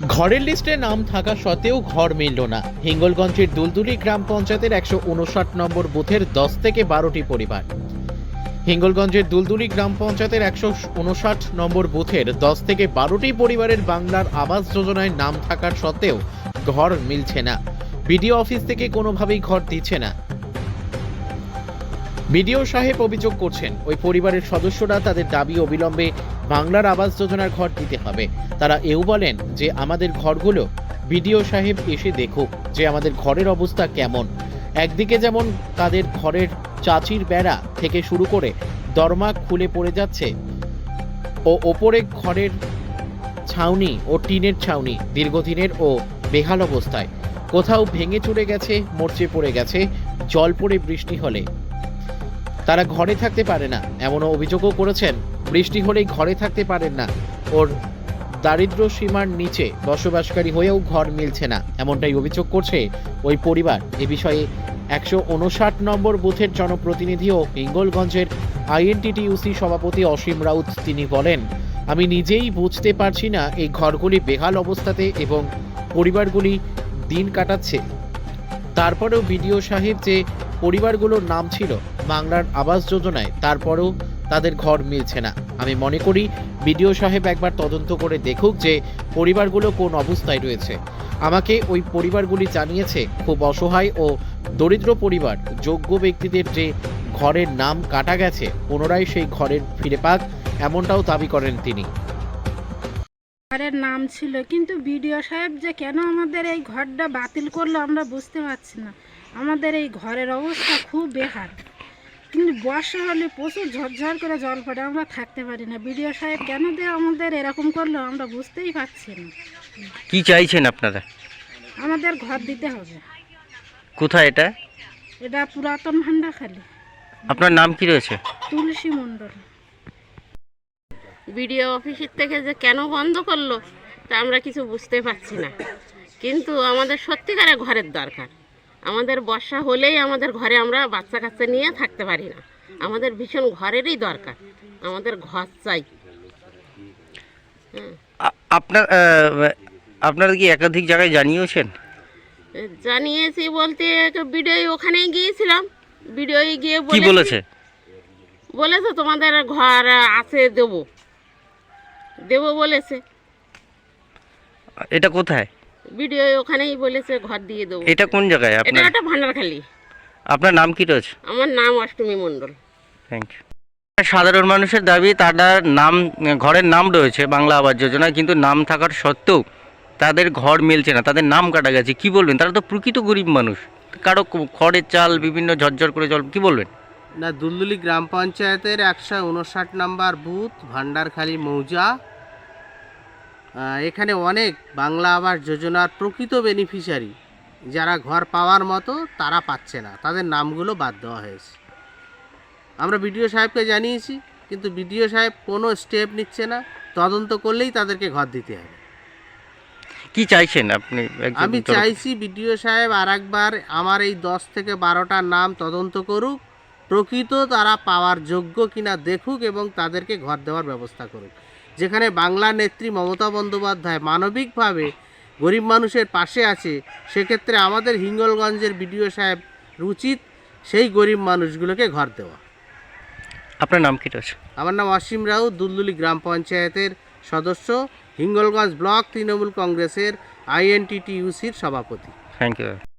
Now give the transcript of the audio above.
ঘরের লিস্টে নাম থাকা সত্ত্বেও ঘর মিলল না। হিঙ্গলগঞ্জের দুলদুলি গ্রাম পঞ্চায়েতের একশো উনষাট নম্বর বুথের দশ থেকে বারোটি পরিবার। হিঙ্গলগঞ্জের দুলদুলি গ্রাম পঞ্চায়েতের একশো উনষাট নম্বর বুথের দশ থেকে বারোটি পরিবারের বাংলার আবাস যোজনায় নাম থাকার সত্ত্বেও ঘর মিলছে না। বিডিও অফিস থেকে কোনোভাবেই ঘর দিচ্ছে না। বিডিও সাহেব অভিযোগ করছেন, ওই পরিবারের সদস্যরা তাদের দাবি অবিলম্বে বাংলার আবাস যোজনার ঘর দিতে হবে। তারা এও বলেন যে, আমাদের ঘরগুলো বিডিও সাহেব এসে দেখুক যে আমাদের ঘরের অবস্থা কেমন। একদিকে যেমন তাদের ঘরের চাচির বেড়া থেকে শুরু করে দরমা খুলে পড়ে যাচ্ছে, ও ওপরে ঘরের ছাউনি ও টিনের ছাউনি দীর্ঘদিনের ও বেহাল অবস্থায়। কোথাও ভেঙে চুরে গেছে, মরচে পড়ে গেছে, জল পড়ে বৃষ্টি হলে। তারা ঘরে থাকতে পারে না। এমনও অভিযোগও করেছেন, বৃষ্টি হলেই ঘরে থাকতে পারেন না। ওর দারিদ্র সীমার নিচে বসবাসকারী হয়েও ঘর মিলছে না। এমনটাই অভিযোগ করছে ওই পরিবার। এ বিষয়ে একশো উনষাট নম্বর বুথের জনপ্রতিনিধি ও হিঙ্গলগঞ্জের আইএনটিটিউসি সভাপতি অসীম রাউত তিনি বলেন, আমি নিজেই বুঝতে পারছি না এই ঘরগুলি বেহাল অবস্থাতে এবং পরিবারগুলি দিন কাটাচ্ছে। তারপরেও বিডিও সাহেব যে পরিবারগুলোর নাম ছিল বাংলার আবাস যোজনায়, তারপরেও তাদের ঘর মিলছে না। আমি মনে করি বিডিও সাহেব একবার তদন্ত করে দেখুক যে পরিবারগুলো কোন অবস্থায় রয়েছে। আমাকে ওই পরিবারগুলি জানিয়েছে, খুব অসহায় ও দরিদ্র পরিবার, যোগ্য ব্যক্তিদের যে ঘরের নাম কাটা গেছে, পুনরায় সেই ঘরের ফিরে পাক, এমনটাও দাবি করেন তিনি। ঘরের নাম ছিল কিন্তু বিডিও সাহেব যে কেন আমাদের এই ঘরটা বাতিল করল আমরা বুঝতে পারছি না। আমাদের এই ঘরের অবস্থা খুব বেহাল। কিন্তু বর্ষা হলে প্রচুর ঝরঝর করে জল পড়ে আমরা থাকতে পারি না। বিডিও সাহেব কেন দিয়ে আমাদের এরকম করল আমরা বুঝতেই পারছি না। কি চাইছেন আপনারা? আমাদের ঘর দিতে হবে। কোথায় এটা? এটা পুরাতন ভান্ডাখালি আপনার নাম কি রয়েছে? তুলসী মণ্ডল। বিডিও অফিসের থেকে যে কেন বন্ধ করল তা আমরা কিছু বুঝতে পারছি না। কিন্তু আমাদের সত্যিকারের ঘরের দরকার। আমাদের বর্ষা হলেই আমাদের ঘরে আমরা বাচ্চা কাচ্চা নিয়ে থাকতে পারি না। আমাদের ভীষণ ঘরেরই দরকার। আমাদের ঘর চাই। আ- আপনার আপনারা কি একাধিক জায়গায় জানিয়েছেন? জানিয়েছি বলতে বিডিও ওখানেই গিয়েছিলাম। বিডিও গিয়ে কি বলেছে? বলেছে তোমাদের ঘর আছে দেবো। দেবো বলেছে। এটা কোথায়? বিডিও ওখানেই বলেছে ঘর দিয়ে দেবো। এটা কোন জায়গায়? এটা আপনার একটা ভান্ডারখালি। আপনার নাম কি রয়েছে? আমার নাম অষ্টমী মণ্ডল। থ্যাংক ইউ সাধারণ মানুষের দাবি তাদের নাম ঘরের নাম রয়েছে বাংলা আবাস যোজনা কিন্তু নাম থাকার সত্ত্বেও তাদের ঘর মিলছে না। তাদের নাম কাটা গেছে। কি বলবেন? তারা তো প্রকৃত গরিব মানুষ। কারও খড়ের চাল বিভিন্ন ঝরঝর করে জল কি বলবেন? না দুলদুলি গ্রাম পঞ্চায়েতের একশো উনষাট নম্বর বুথ ভান্ডারখালী মৌজা। এখানে অনেক বাংলা আবাস যোজনার প্রকৃত বেনিফিশিয়ারি। যারা ঘর পাওয়ার মতো তারা পাচ্ছে না। তাদের নামগুলো বাদ দেওয়া হয়েছে। আমরা বিডিও সাহেবকে জানিয়েছি কিন্তু বিডিও সাহেব কোনো স্টেপ নিচ্ছে না। তদন্ত করলেই তাদেরকে ঘর দিতে হবে। কি চাইছেন আপনি? আমি চাইছি বিডিও সাহেব আর একবার আমার এই দশ থেকে বারোটার নাম তদন্ত করুক। প্রকৃত তারা পাওয়ার যোগ্য কিনা দেখুক এবং তাদেরকে ঘর দেওয়ার ব্যবস্থা করুক। যেখানে বাংলা নেত্রী মমতা বন্দ্যোপাধ্যায় মানবিকভাবে গরিব মানুষের পাশে আছে সেক্ষেত্রে আমাদের হিঙ্গলগঞ্জের বিডিও সাহেব উচিত সেই গরিব মানুষগুলোকে ঘর দেওয়া। আপনার নাম কি রয়েছে? আমার নাম অসীম রাউ দুলদুলি গ্রাম পঞ্চায়েতের সদস্য হিঙ্গলগঞ্জ ব্লক তৃণমূল কংগ্রেসের আইএনটিটিউসির সভাপতি। Thank you.